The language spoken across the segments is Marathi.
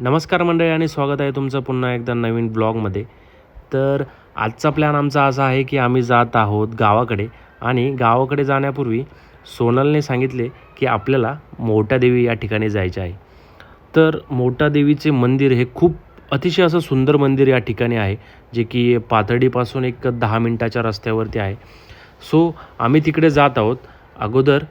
नमस्कार मंडळी आणि स्वागत आहे तुमचं पुन्हा एकदा नवीन ब्लॉगमध्ये. तर आजचा प्लॅन आमचा असा आहे की आम्ही जात आहोत गावाकडे आणि गावाकडे जाण्यापूर्वी सोनलने सांगितले की आपल्याला मोठ्या देवी या ठिकाणी जायचे आहे. तर मोठ्या देवीचे मंदिर हे खूप अतिशय असं सुंदर मंदिर या ठिकाणी आहे जे की पाथर्डीपासून एक दहा मिनटाच्या रस्त्यावरती आहे. सो आम्ही तिकडे जात आहोत. अगोदर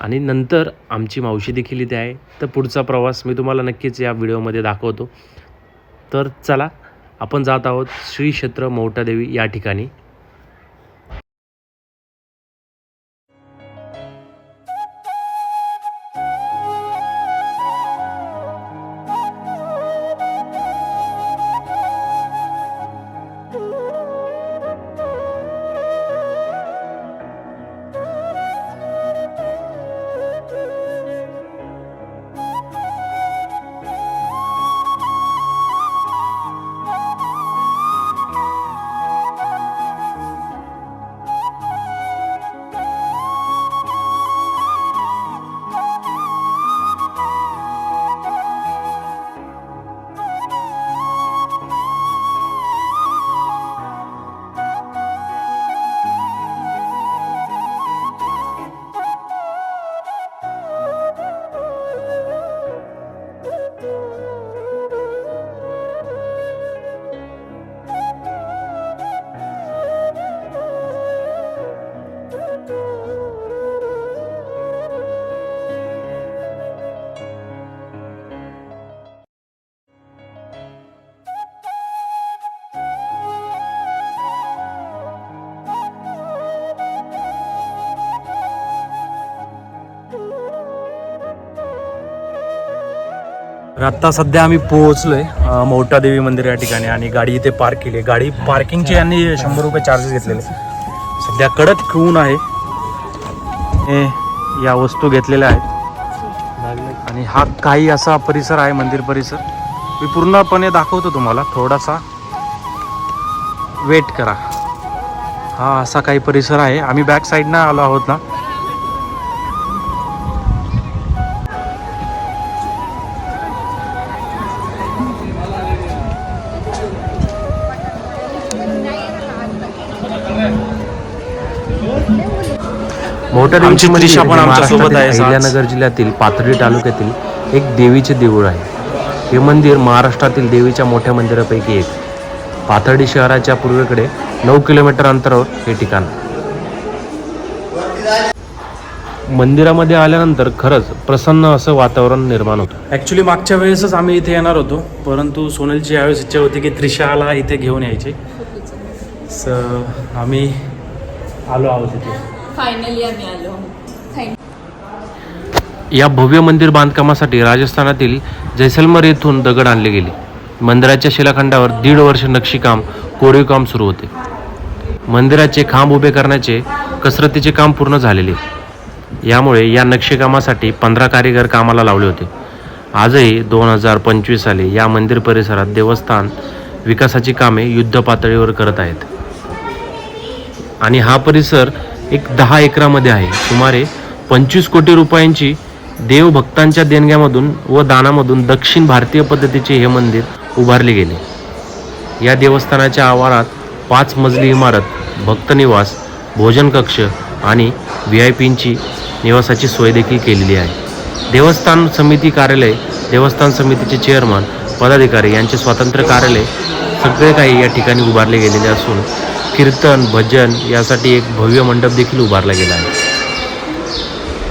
आणि नंतर आमची मावशी देखील इथे आहे. तर पुढचा प्रवास मी तुम्हाला नक्कीच या व्हिडिओमध्ये दाखवतो. तर चला आपण जात आहोत श्री क्षेत्र मौटादेवी या ठिकाणी. आत्ता सध्या आम्ही पोहोचलोय मोठा देवी मंदिर या ठिकाणी आणि गाडी इथे पार्क केली आहे. गाडी पार्किंगचे यांनी शंभर रुपये चार्जेस घेतलेले. सध्या कडक ऊन आहे. हे या वस्तू घेतलेल्या आहेत. आणि हा काही असा परिसर आहे मंदिर परिसर. मी पूर्णपणे दाखवतो तुम्हाला थोडासा वेट करा. हा असा काही परिसर आहे. आम्ही बॅक साईडनं आलो आहोत ना देवीची त्रिशा पण आमच्यासोबत आहे अहिल्यानगर जिल्ह्यातील पाथर्डी तालुक्यातील एक देवीचे देऊळ आहे. हे मंदिर महाराष्ट्रातील देवीच्या मोठ्या मंदिरापैकी एक. पाथर्डी शहराच्या पूर्वेकडे नऊ किलोमीटर अंतरावर हे ठिकाण मंदिरामध्ये आल्यानंतर खरंच प्रसन्न असं वातावरण निर्माण होतं. ॲक्च्युली मागच्या वेळेसच आम्ही इथे येणार होतो परंतु सोनलची यावेळेस इच्छा होती की त्रिशाला इथे घेऊन यायची. स आम्ही आलो आहोत इथे. फायनली आम्ही आलो. या भव्य मंदिर बांधकामासाठी राजस्थानातील जैसलमर येथून दगड आणले गेले. मंदिराच्या शिलाखंडावर दीड वर्ष नक्षीकाम कोरीवकाम सुरू होते. मंदिराचे खांब उभे करण्याचे कसरतीचे काम पूर्ण झालेले. यामुळे या नक्षीकामासाठी पंधरा कारीगर कामाला लावले होते. आजही दोन हजार पंचवीस साली या मंदिर परिसरात देवस्थान विकासाची कामे युद्ध पातळीवर करत आहेत. आणि हा परिसर एक दहा एकरामध्ये आहे. सुमारे पंचवीस कोटी रुपयांची देवभक्तांच्या देणग्यामधून व दानामधून दक्षिण भारतीय पद्धतीचे हे मंदिर उभारले गेले. या देवस्थानाच्या आवारात पाच मजली इमारत भक्तनिवास भोजन कक्ष आणि व्ही आय पींची निवासाची सोय देखील केलेली आहे. देवस्थान समिती कार्यालय देवस्थान समितीचे चेअरमन पदाधिकारी यांचे स्वतंत्र कार्यालय सगळे काही या ठिकाणी उभारले गेलेले असून कीर्तन भजन यासाठी एक भव्य मंडप देखील उभारला गेला आहे.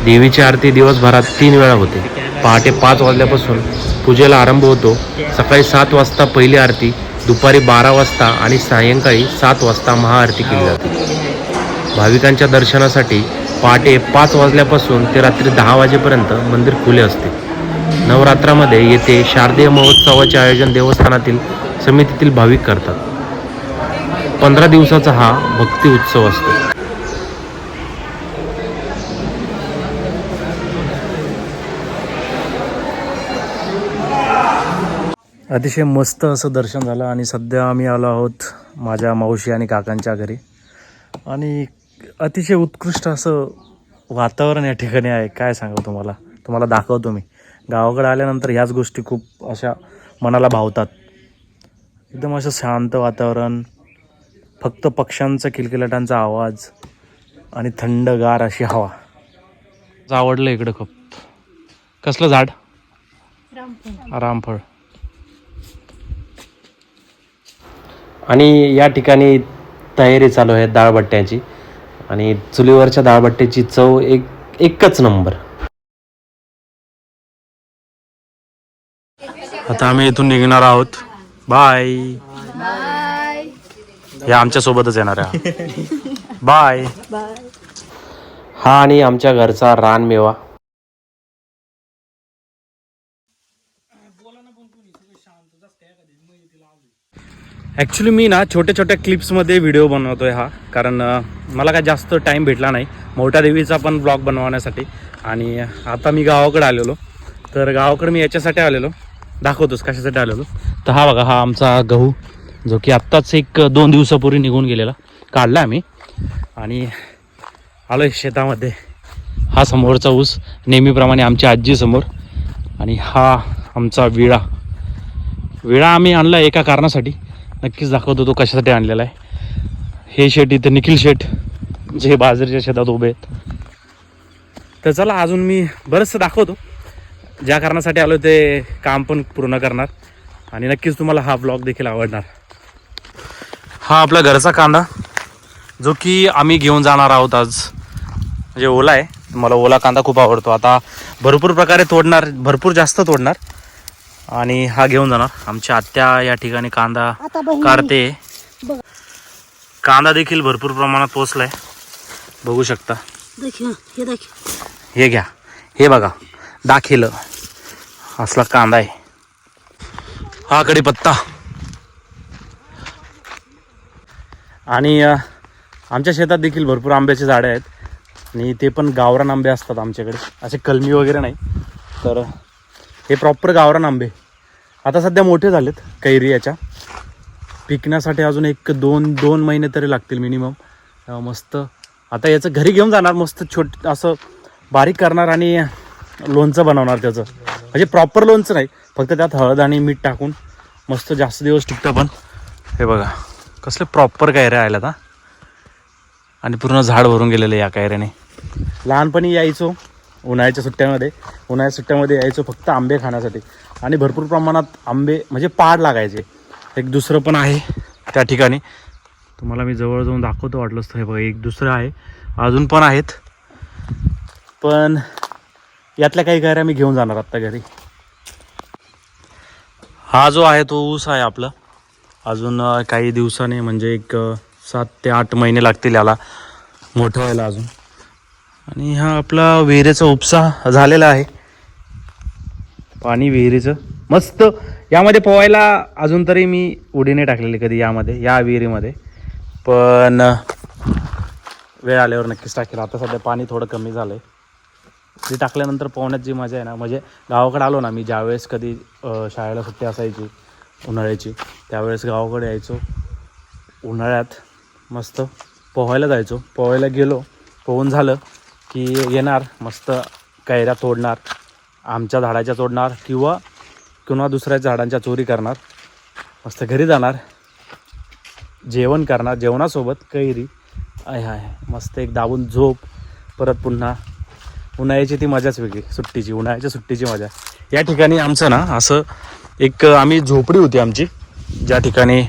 देवीची आरती दिवसभरात तीन वेळा होते. पहाटे पाच वाजल्यापासून पूजेला आरंभ होतो. सकाळी सात वाजता पहिली आरती दुपारी बारा वाजता आणि सायंकाळी सात वाजता महाआरती केली जाते. भाविकांच्या दर्शनासाठी पहाटे पाच वाजल्यापासून ते रात्री दहा वाजेपर्यंत मंदिर खुले असते. नवरात्रामध्ये येथे शारदीय महोत्सवाचे आयोजन देवस्थानातील समितीतील भाविक करतात. पंधरा दिवसाचा हा भक्ती उत्सव असतो. अतिशय मस्त असं दर्शन झालं आणि सध्या आम्ही आलो आहोत माझ्या मावशी आणि काकांच्या घरी. आणि अतिशय उत्कृष्ट असं वातावरण या ठिकाणी आहे. काय सांगा तुम्हाला? तुम्हाला दाखवतो मी. गावाकडे आल्यानंतर ह्याच गोष्टी खूप अशा मनाला भावतात. एकदम असं शांत वातावरण फक्त पक्ष्यांचा किलकिलाटांचा आवाज आणि थंडगार अशी हवा. आवडलं इकडं खूप. कसलं झाड? रामफळ. आणि या ठिकाणी तयारी चालू आहे डाळबट्ट्याची आणि चुलीवरच्या डाळबट्ट्याची चव एक एकच नंबर. आता आम्ही इथून निघणार आहोत. बाय. हे आमच्या सोबतच येणार आहे बाय. हा आणि आमच्या घरचा रानमेवा ॲक्च्युली मी ना छोट्या छोट्या क्लिप्समध्ये व्हिडिओ बनवतोय हा. कारण मला काय जास्त टाईम भेटला नाही. मोठ्या देवीचा पण ब्लॉग बनवण्यासाठी. आणि आता मी गावाकडे आलेलो. तर गावाकडे मी याच्यासाठी आलेलो. दाखवतोस कशासाठी आलेलो. तर हा बघा हा आमचा गहू. जो की आत्ताच एक दोन दिवसापूर्वी निघून गेलेला. काढला आम्ही. आणि आलो आहे शेतामध्ये. हा समोरचा ऊस नेहमीप्रमाणे आमच्या आजीसमोर. आणि हा आमचा विळा. विळा आम्ही आणला एका कारणासाठी. नक्कीच दाखवतो तो कशासाठी आणलेला आहे. हे शेट इथे निखिल शेट जे बाजरीच्या शेतात उभे आहेत. तर चला अजून मी बरंचसं दाखवतो. ज्या कारणासाठी आलो ते काम पण पूर्ण करणार. आणि नक्कीच तुम्हाला हा ब्लॉग देखील आवडणार. हा आपला घरचा कांदा जो की आम्ही घेऊन जाणार आहोत आज. म्हणजे ओला आहे मला ओला कांदा खूप आवडतो. आता भरपूर प्रकारे तोडणार भरपूर जास्त तोडणार. आणि हा घेऊन जाणार. आमच्या आत्या या ठिकाणी कांदा काढते. कांदा देखील भरपूर प्रमाणात पोचलाय. बघू शकता. हे घ्या. हे बघा. दाखिलं. असला कांदा आहे. हा कढीपत्ता. आणि आमच्या शेतात देखील भरपूर आंब्याचे झाडं आहेत. आणि ते पण गावरान आंबे असतात आमच्याकडे. असे कलमी वगैरे नाही. तर हे प्रॉपर गावरान आंबे. आता सध्या मोठे झालेत कैरी याच्या. पिकण्यासाठी अजून एक दोन दोन महिने तरी लागतील मिनिमम मस्त. आता याचं घरी घेऊन जाणार मस्त छोट असं बारीक करणार आणि लोणचं बनवणार त्याचं. म्हणजे प्रॉपर लोणचं नाही. फक्त त्यात हळद आणि मीठ टाकून मस्त जास्त दिवस टिकतं पण. हे बघा. कसले प्रॉपर कायऱ्या आल्यात हा? आणि पूर्ण झाड भरून गेलेलं या कायऱ्याने लहानपणी यायचो उन्हाळ्याच्या सुट्ट्यामध्ये. उन्हाळ्याच्या सुट्ट्यामध्ये यायचो फक्त आंबे खाण्यासाठी. आणि भरपूर प्रमाणात आंबे म्हणजे पाड लागायचे. एक दुसरं पण आहे त्या ठिकाणी. तुम्हाला मी जवळ जाऊन दाखवतो वाटलंच तर. हे बघा एक दुसरं आहे. अजून पण आहेत. पण यातल्या काही गायऱ्या मी घेऊन जाणार आत्ता घरी. हा जो आहे तो ऊस आहे आपला. अजून काही दिवसाने म्हणजे एक सात ते आठ महिने लागतील याला. मोठं व्हायला अजून. आणि हा आपला विहिरीचा उपसा झालेला आहे. पाणी विहिरीचं. मस्त. यामध्ये पोहायला अजून तरी मी उडीने टाकलेली कधी यामध्ये या विहिरीमध्ये. पण वेळ आल्यावर नक्कीच टाकेल. आता सध्या पाणी थोडं कमी झालं आहे ते टाकल्यानंतर पोहण्यात जी मजा आहे ना म्हणजे गावाकडे आलो ना मी ज्यावेळेस कधी शाळेला सुट्टी असायची उन्हाळ्याची. त्यावेळेस गावाकडे यायचो. उन्हाळ्यात मस्त पोहायला जायचो. पोहायला गेलो. पोहून झालं की येणार. मस्त कैऱ्या तोडणार. आमच्या झाडाच्या तोडणार किंवा किंवा दुसऱ्या झाडांच्या चोरी करणार. मस्त घरी जाणार. जेवण करणार. जेवणासोबत कैरी. आय हाय. मस्त एक दाबून झोप. परत पुन्हा उन्हाळ्याची ती मजाच वेगळी. सुट्टीची. उन्हाळ्याच्या सुट्टीची मजा. या ठिकाणी आमचं ना असं एक आम्ही झोपडी होती आमची ज्या ठिकाणी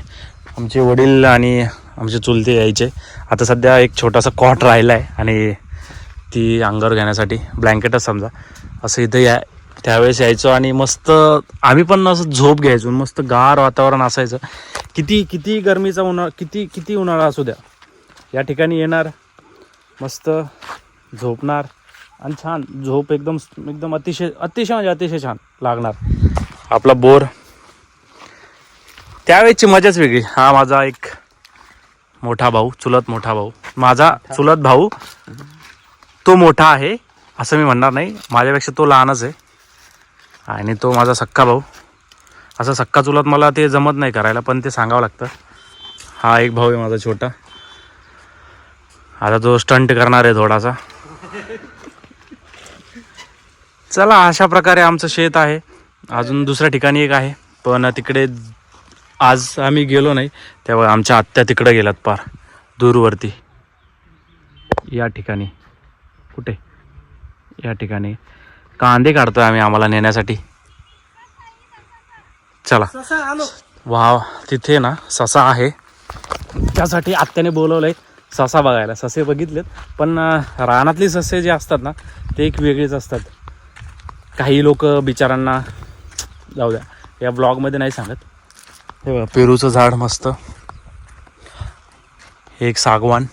आमचे वडील आणि आमचे चुलते यायचे. आता सध्या एक छोटासा कॉट राहिला आहे आणि ती अंगावर घेण्यासाठी ब्लँकेटच समजा. असं इथं या त्यावेळेस यायचो आणि मस्त आम्ही पण असं झोप घ्यायचो. मस्त गार वातावरण असायचं. किती किती गरमीचा उन्हाळा किती किती उन्हाळा असू द्या. या ठिकाणी येणार मस्त झोपणार. आणि छान झोप एकदम एकदम अतिशय अतिशय म्हणजे अतिशय छान लागणार. आपला बोर. त्यावेळेची मजाच वेगळी. हा माझा एक मोठा भाऊ चुलत मोठा भाऊ. माझा चुलत भाऊ तो मोठा आहे असं मी म्हणणार नाही. माझ्यापेक्षा तो लहानच आहे. आणि तो माझा सक्का भाऊ. असं सक्का चुलत मला ते जमत नाही करायला पण ते सांगावं लागतं. हा एक भाऊ आहे माझा छोटा. आता तो स्टंट करणार आहे थोडासा. चला अशा प्रकारे आमचं शेत आहे. अजून दुसऱ्या ठिकाणी एक आहे पण तिकडे आज आम्ही गेलो नाही तेव्हा आमच्या आत्या तिकडे गेल्यात पार दूरवरती. या ठिकाणी. कुठे? या ठिकाणी. कांदे काढतोय आम्ही आम्हाला नेण्यासाठी. चला. वा तिथे ना ससा आहे. त्यासाठी आत्याने बोलवलंय ससा बघायला. ससे बघितलेत पण रानातली ससे जे असतात ना ते एक वेगळेच असतात. काही लोक बिचारांना जाऊ द्या. या ब्लॉगमध्ये नाही सांगत. हे बघा पेरूचं झाड मस्त. हे एक सागवान.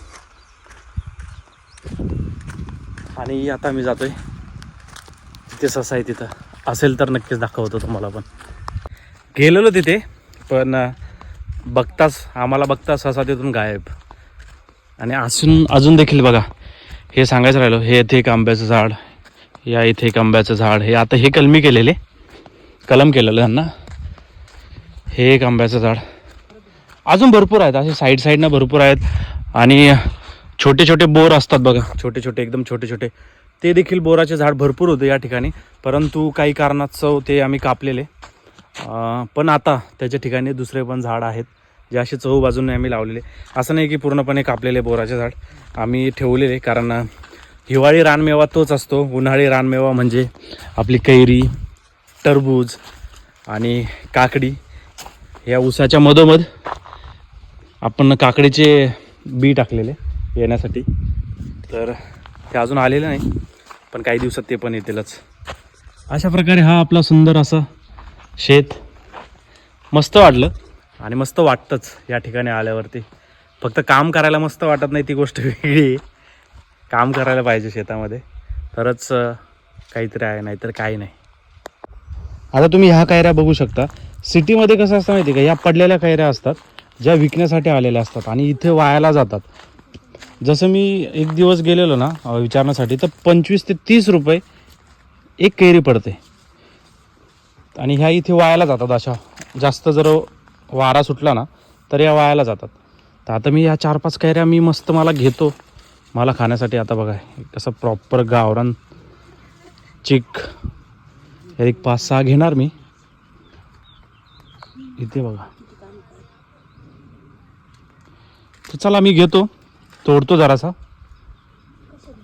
आणि आता मी जातोय. तिथे ससा आहे तिथं. असेल तर नक्कीच दाखवतो तुम्हाला पण. गेलेलो तिथे पण बघताच आम्हाला बघताच ससा तिथून गायब. आणि असून अजून देखील बघा हे सांगायचं राहिलो हे इथे एक आंब्याचं झाड या इथे एक आंब्याचं झाड हे आता हे कलमी केलेले. कलम केलेलं त्यांना. हे एक आंब्याचं झाड. अजून भरपूर आहेत असे साईड साईडनं भरपूर आहेत. आणि छोटे छोटे बोर असतात बघा. छोटे छोटे एकदम छोटे छोटे. ते देखील बोराचे झाड भरपूर होते या ठिकाणी. परंतु काही कारणास्तव ते आम्ही कापलेले. पण आता त्याच्या ठिकाणी दुसरे पण झाड आहेत जे असे चहू बाजूने आम्ही लावलेले. असं नाही की पूर्णपणे कापलेले बोराचे झाड आम्ही ठेवलेले कारण हिवाळी रानमेवा तोच असतो. उन्हाळी रानमेवा म्हणजे आपली कैरी टरबूज आणि काकडी या ऊसाच्या मधोमध आपण काकडीचे बी टाकलेले येण्यासाठी. तर ते अजून आलेले नाही पण काही दिवसात ते पण येतीलच. अशा प्रकारे हा आपला सुंदर असा शेत मस्त वाटलं आणि मस्त वाटतंच या ठिकाणी आल्यावरती. फक्त काम करायला मस्त वाटत नाही ती गोष्ट वेगळी काम करायला पाहिजे शेतामध्ये. तरच काहीतरी आहे नाहीतर काही नाही. आता तुम्ही ह्या कायऱ्या बघू शकता. सिटीमध्ये कसं असतं माहिती आहे का? ह्या पडलेल्या कैऱ्या असतात ज्या विकण्यासाठी आलेल्या असतात आणि इथे वायाला जातात. जसं मी एक दिवस गेलेलो ना विचारण्यासाठी तर पंचवीस ते तीस रुपये एक कैरी पडते. आणि ह्या इथे वायाला जातात अशा. जास्त जर वारा सुटला ना तर या वायाला जातात. तर आता मी ह्या चार पाच कैऱ्या मी मस्त मला घेतो. मला खाण्यासाठी आता बघा कसं प्रॉपर गावरान चिक यात एक पाच सहा घेणार मी. इथे बघा. तर चला मी घेतो. तोडतो जरासा.